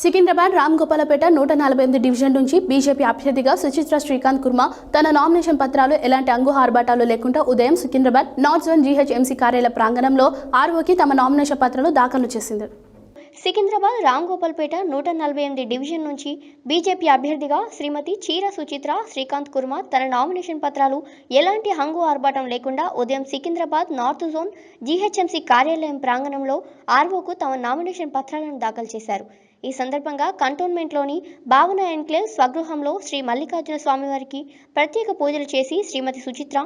సికింద్రాబాద్ రామ్ గోపాలపేట నూట నలభై ఎనిమిది డివిజన్ నుంచి బీజేపీ అభ్యర్థిగా సుచిత్ర శ్రీకాంత్ కుర్మా తన నామినేషన్ పత్రాలు ఎలాంటి అంగు ఆర్భాటాలు లేకుండా ఉదయం సికింద్రాబాద్ నార్త్ జోన్ జీహెచ్ఎంసీ కార్యాలయ ప్రాంగణంలో ఆర్ఓకి తమ నామినేషన్ పత్రాలు దాఖలు చేసింది. సికింద్రాబాద్ రామ్ గోపాల్పేట నూట నలభై ఎనిమిది డివిజన్ నుంచి బీజేపీ అభ్యర్థిగా శ్రీమతి చీర సుచిత్ర శ్రీకాంత్ కుర్మ తన నామినేషన్ పత్రాలు ఎలాంటి హంగు ఆర్భాటం లేకుండా ఉదయం సికింద్రాబాద్ నార్త్ జోన్ జీహెచ్ఎంసీ కార్యాలయం ప్రాంగణంలో ఆర్వోకు తమ నామినేషన్ పత్రాలను దాఖలు చేశారు. ఈ సందర్భంగా కంటోన్మెంట్లోని భావన ఎన్క్లేవ్ స్వగృహంలో శ్రీ మల్లికార్జున స్వామివారికి ప్రత్యేక పూజలు చేసి శ్రీమతి సుచిత్ర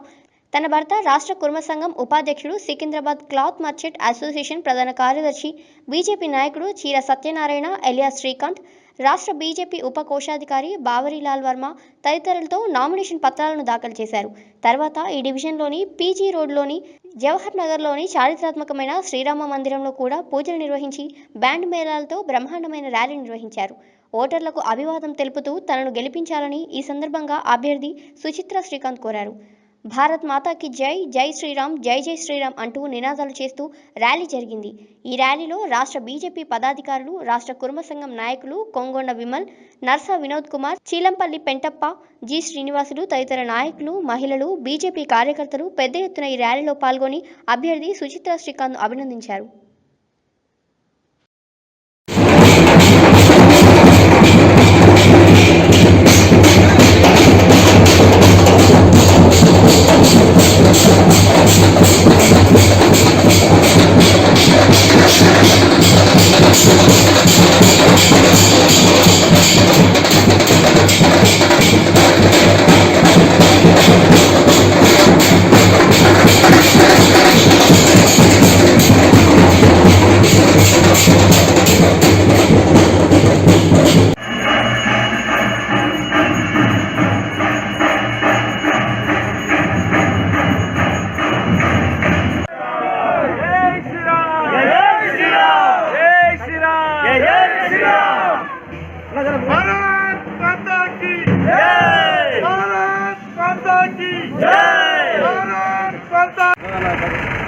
తన భర్త రాష్ట్ర కుర్మ సంఘం ఉపాధ్యక్షుడు సికింద్రాబాద్ క్లాత్ మర్చెంట్ అసోసియేషన్ ప్రధాన కార్యదర్శి బీజేపీ నాయకుడు చీర సత్యనారాయణ ఎలియా శ్రీకాంత్ రాష్ట్ర బీజేపీ ఉప కోశాధికారి బావరీలాల్ వర్మ తదితరులతో నామినేషన్ పత్రాలను దాఖలు చేశారు. తర్వాత ఈ డివిజన్లోని పీజీ రోడ్లోని జవహర్ నగర్లోని చారిత్రాత్మకమైన శ్రీరామ మందిరంలో కూడా పూజలు నిర్వహించి బ్యాండ్ మేళాలతో బ్రహ్మాండమైన ర్యాలీ నిర్వహించారు. ఓటర్లకు అభివాదం తెలుపుతూ తనను గెలిపించాలని ఈ సందర్భంగా అభ్యర్థి సుచిత్ర శ్రీకాంత్ కోరారు. భారత్ మాతాకి జై జై శ్రీరామ్ జై జై శ్రీరామ్ అంటూ నినాదాలు చేస్తూ ర్యాలీ జరిగింది. ఈ ర్యాలీలో రాష్ట్ర బీజేపీ పదాధికారులు రాష్ట్ర కుర్మ సంఘం నాయకులు కొంగొండ విమల్ నర్సా వినోద్ కుమార్ చీలంపల్లి పెంటప్ప జి శ్రీనివాసులు తదితర నాయకులు మహిళలు బీజేపీ కార్యకర్తలు పెద్ద ఎత్తున ఈ ర్యాలీలో పాల్గొని అభ్యర్థి సుచిత్ర శ్రీకాంత్ అభినందించారు. Thank you.